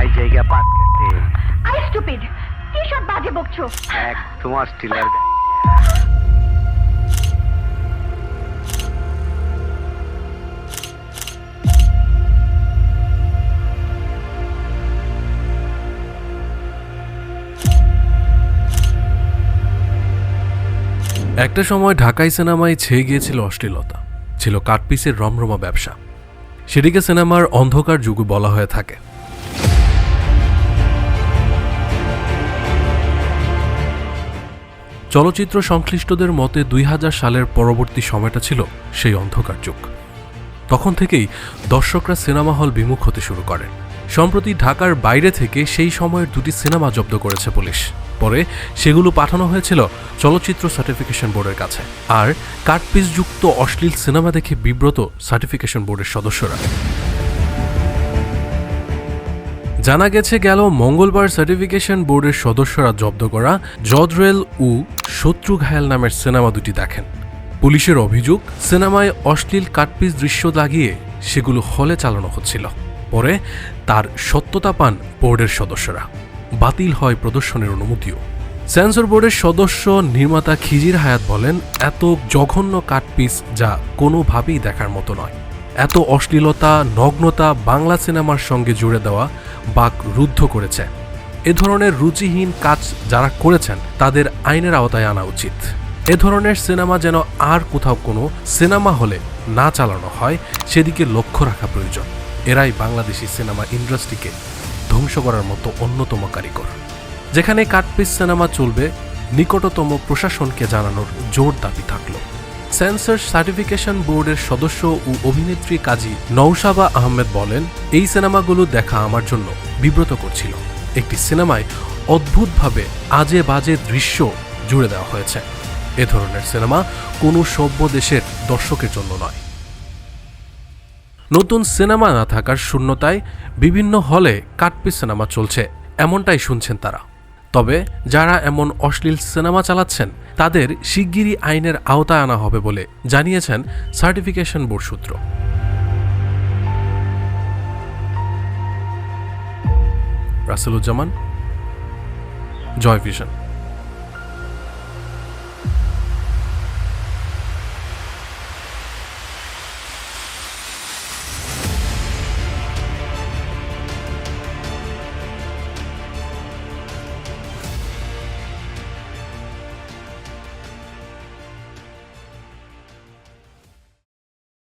I জায়গা পাট খেতে আই স্টুপিড কি সব বাজে বকছো? একদম অস্ট্রেলিয়ার একটা সময় ঢাকাই সিনেমায় ছেয়ে গিয়েছিল অশ্লীলতা। ছিল কাটপিসের রমরমা ব্যবসা। সেটিকে সিনেমার অন্ধকার যুগ বলা হয়ে থাকে। চলচ্চিত্র সংশ্লিষ্টদের মতে দুই হাজার সালের পরবর্তী সময়টা ছিল সেই অন্ধকার যুগ। তখন থেকেই দর্শকরা সিনেমা হল বিমুখ হতে শুরু করে। সম্প্রতি ঢাকার বাইরে থেকে সেই সময়ের দুটি সিনেমা জব্দ করেছে পুলিশ। পরে সেগুলো পাঠানো হয়েছিল চলচ্চিত্র সার্টিফিকেশন বোর্ডের কাছে। আর কাটপিসযুক্ত অশ্লীল সিনেমা দেখে বিব্রত সার্টিফিকেশন বোর্ডের সদস্যরা। জানা গেছে গেল মঙ্গলবার সার্টিফিকেশন বোর্ডের সদস্যরা জব্দ করা জদরেল ও শত্রু ঘায়াল নামের সিনেমা দুটি দেখেন। পুলিশের অভিযোগ, সিনেমায় অশ্লীল কাটপিস দৃশ্য লাগিয়ে সেগুলো হলে চালানো হচ্ছিল। পরে তার সত্যতা পান বোর্ডের সদস্যরা। বাতিল হয় প্রদর্শনের অনুমতিও। সেন্সর বোর্ডের সদস্য নির্মাতা খিজির হায়াত বলেন, এত জঘন্য কাটপিস যা কোনোভাবেই দেখার মতো নয়। এত অশ্লীলতা, নগ্নতা বাংলা সিনেমার সঙ্গে জুড়ে দেওয়া বাক রুদ্ধ করেছে। এ ধরনের রুচিহীন কাজ যারা করেছেন, তাদের আইনের আওতায় আনা উচিত। এ ধরনের সিনেমা যেন আর কোথাও কোনো সিনেমা হলে না চালানো হয়, সেদিকে লক্ষ্য রাখা প্রয়োজন। এরাই বাংলাদেশি সিনেমা ইন্ডাস্ট্রিকে ধ্বংস করার মতো অন্যতম কারিগর। যেখানে কাটপিস সিনেমা চলবে, নিকটতম প্রশাসনকে জানানোর জোর দাবি থাকল। সেন্সর সার্টিফিকেশন বোর্ডের সদস্য ও অভিনেত্রী কাজী নৌশাবা আহমেদ বলেন, এই সিনেমাগুলো দেখা আমার জন্য বিব্রত করছিল। একটি সিনেমায় অদ্ভুতভাবে আজে বাজে দৃশ্য জুড়ে দেওয়া হয়েছে। এ ধরনের সিনেমা কোনো সভ্য দেশের দর্শকের জন্য নয়। নতুন সিনেমা না থাকার শূন্যতায় বিভিন্ন হলে কাটপি সিনেমা চলছে, এমনটাই শুনছেন তারা। তবে যারা এমন অশ্লীল সিনেমা চালাচ্ছেন, তাদের শিগগিরই আইনের আওতায় আনা হবে বলে জানিয়েছেন সার্টিফিকেশন বোর্ড সূত্র। রাসেলুজ্জামান, জয় ভিশন।